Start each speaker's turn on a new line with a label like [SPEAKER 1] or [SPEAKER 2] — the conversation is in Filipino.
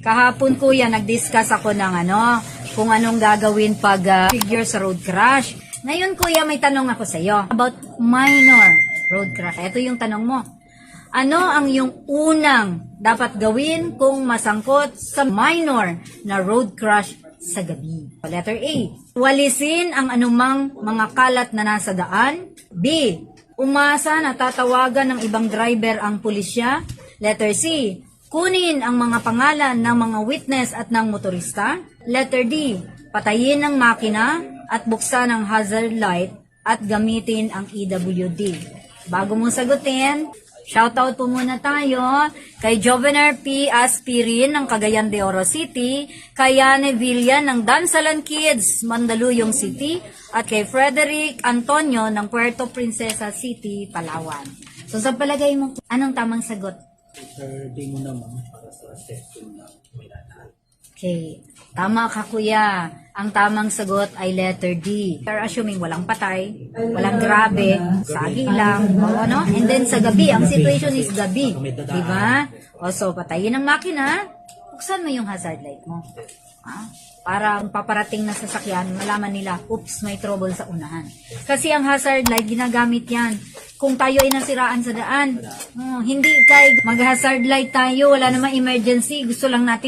[SPEAKER 1] Kahapon kuya, nag-discuss ako ng ano, kung anong gagawin pag ah, figure sa road crash. Ngayon kuya, may tanong ako sa iyo about minor road crash. Ito yung tanong mo. Ano ang yung unang dapat gawin kung masangkot sa minor na road crash sa gabi? Letter A. Walisin ang anumang mga kalat na nasa daan. B. Umasa na tatawagan ng ibang driver ang pulisya. Letter C. Kunin ang mga pangalan ng mga witness at ng motorista. Letter D. Patayin ang makina at buksan ang hazard light at gamitin ang EWD. Bago mong sagutin, shoutout po muna tayo kay Jovener P. Aspirin ng Cagayan de Oro City, kay Yane Villa ng Dansalan Kids, Mandaluyong City, at kay Frederick Antonio ng Puerto Princesa City, Palawan. So sa palagay mo, anong tamang sagot?
[SPEAKER 2] Sir, di mo naman para sa testing na wala na.
[SPEAKER 1] Okay. Tama ka, kuya. Ang tamang sagot ay letter D. You're assuming walang patay, walang grabe, sagi lang, o ano? And then sa gabi, ang situation is gabi. Di ba? O so, patayin ang makina, buksan mo yung hazard light mo. Ah, para ang paparating na sasakyan, malaman nila, oops, may trouble sa unahan. Kasi ang hazard light, ginagamit yan. Kung tayo ay nasiraan sa daan, oh, hindi kay mag-hazard light tayo, wala namang emergency, gusto lang natin